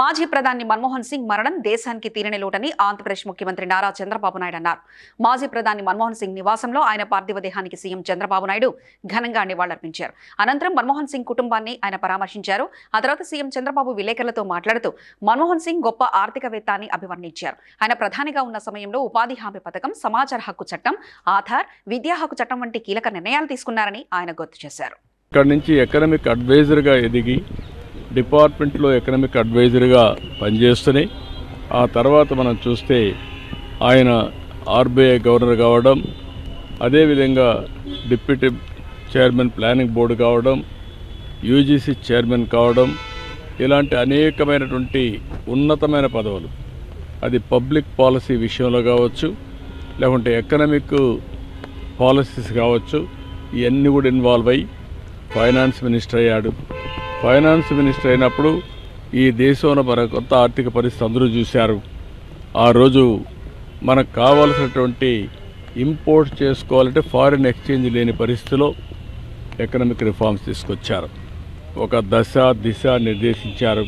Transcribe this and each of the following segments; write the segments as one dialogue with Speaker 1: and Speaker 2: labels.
Speaker 1: మాజీ ప్రధాని మన్మోహన్ సింగ్ మరణం దేశానికి తీరని లోటని ఆంధ్రప్రదేశ్ ముఖ్యమంత్రి నారా చంద్రబాబు నాయుడు అన్నారు. మాజీ ప్రధాని మన్మోహన్ సింగ్ నివాసంలో ఆయన పార్థివ దేహానికి సీఎం చంద్రబాబు నాయుడు ఘనంగా నివాళులర్పించారు. అనంతరం మన్మోహన్ సింగ్ కుటుంబాన్ని ఆయన పరామర్శించారు. ఆ తర్వాత సీఎం చంద్రబాబు విలేకరులతో మాట్లాడుతూ మన్మోహన్ సింగ్ గొప్ప ఆర్థికవేత్త అని అభివర్ణించారు. ఆయన ప్రధానిగా ఉన్న సమయంలో ఉపాధి హామీ పథకం సమాచార హక్కు చట్టం ఆధార్ విద్యా హక్కు చట్టం వంటి కీలక నిర్ణయాలు తీసుకున్నారని ఆయన గుర్తు చేశారు.
Speaker 2: ఇక్కడ నుంచి ఎకనమిక్ అడ్వైజర్గా ఎదిగి డిపార్ట్మెంట్లో ఎకనామిక్ అడ్వైజర్గా పనిచేస్తూనే ఆ తర్వాత మనం చూస్తే ఆయన ఆర్బీఐ గవర్నర్ కావడం అదేవిధంగా డిప్యూటీ చైర్మన్ ప్లానింగ్ బోర్డు కావడం యూజీసీ చైర్మన్ కావడం ఇలాంటి అనేకమైనటువంటి ఉన్నతమైన పదవులు. అది పబ్లిక్ పాలసీ విషయంలో కావచ్చు లేకుంటే ఎకనామిక్ పాలసీస్ కావచ్చు ఇవన్నీ కూడా ఇన్వాల్వ్ అయ్యి ఫైనాన్స్ మినిస్టర్ అయ్యాడు. ఫైనాన్స్ మినిస్టర్ అయినప్పుడు ఈ దేశంలో మన కొత్త ఆర్థిక పరిస్థితి అందరూ చూశారు. ఆ రోజు మనకు కావాల్సినటువంటి ఇంపోర్ట్ చేసుకోవాలంటే ఫారిన్ ఎక్స్చేంజ్ లేని పరిస్థితిలో ఎకనామిక్ రిఫార్మ్స్ తీసుకొచ్చారు. ఒక దశ దిశ నిర్దేశించారు.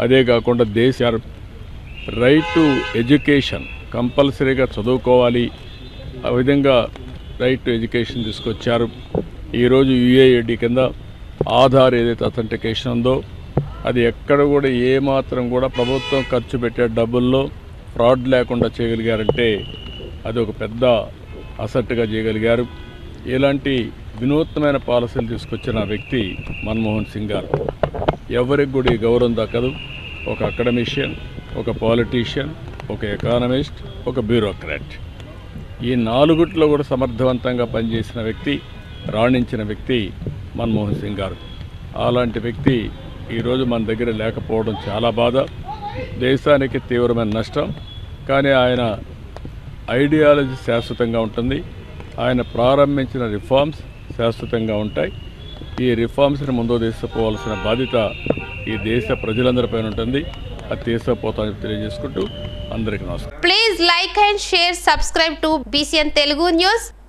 Speaker 2: అదే కాకుండా దేశ రైట్ టు ఎడ్యుకేషన్ కంపల్సరీగా చదువుకోవాలి. ఆ విధంగా రైట్ టు ఎడ్యుకేషన్ తీసుకొచ్చారు. ఈరోజు యుఏఏడి కింద ఆధార్ ఏదైతే అథెంటికేషన్ ఉందో అది ఎక్కడ కూడా ఏమాత్రం కూడా ప్రభుత్వం ఖర్చు పెట్టే డబ్బుల్లో ఫ్రాడ్ లేకుండా చేయగలిగారంటే అది ఒక పెద్ద అసెట్గా చేయగలిగారు. ఇలాంటి వినూత్నమైన పాలసీలు తీసుకొచ్చిన వ్యక్తి మన్మోహన్ సింగ్ గారు. ఎవరికి కూడా ఈ గౌరవం దక్కదు. ఒక అకాడమిషియన్ ఒక పాలిటీషియన్ ఒక ఎకానమిస్ట్ ఒక బ్యూరోక్రాట్ ఈ నాలుగుట్లో కూడా సమర్థవంతంగా పనిచేసిన వ్యక్తి రాణించిన వ్యక్తి మన్మోహన్ సింగ్ గారు. అలాంటి వ్యక్తి ఈరోజు మన దగ్గర లేకపోవడం చాలా బాధ. దేశానికి తీవ్రమైన నష్టం. కానీ ఆయన ఐడియాలజీ శాశ్వతంగా ఉంటుంది. ఆయన ప్రారంభించిన రిఫార్మ్స్ శాశ్వతంగా ఉంటాయి. ఈ రిఫార్మ్స్ని ముందు తీసుకుపోవాల్సిన బాధ్యత ఈ దేశ ప్రజలందరిపైన ఉంటుంది. అది తీసుకుపోతామని తెలియజేసుకుంటూ అందరికీ నమస్కారం.
Speaker 3: Please like and share subscribe to BCN Telugu news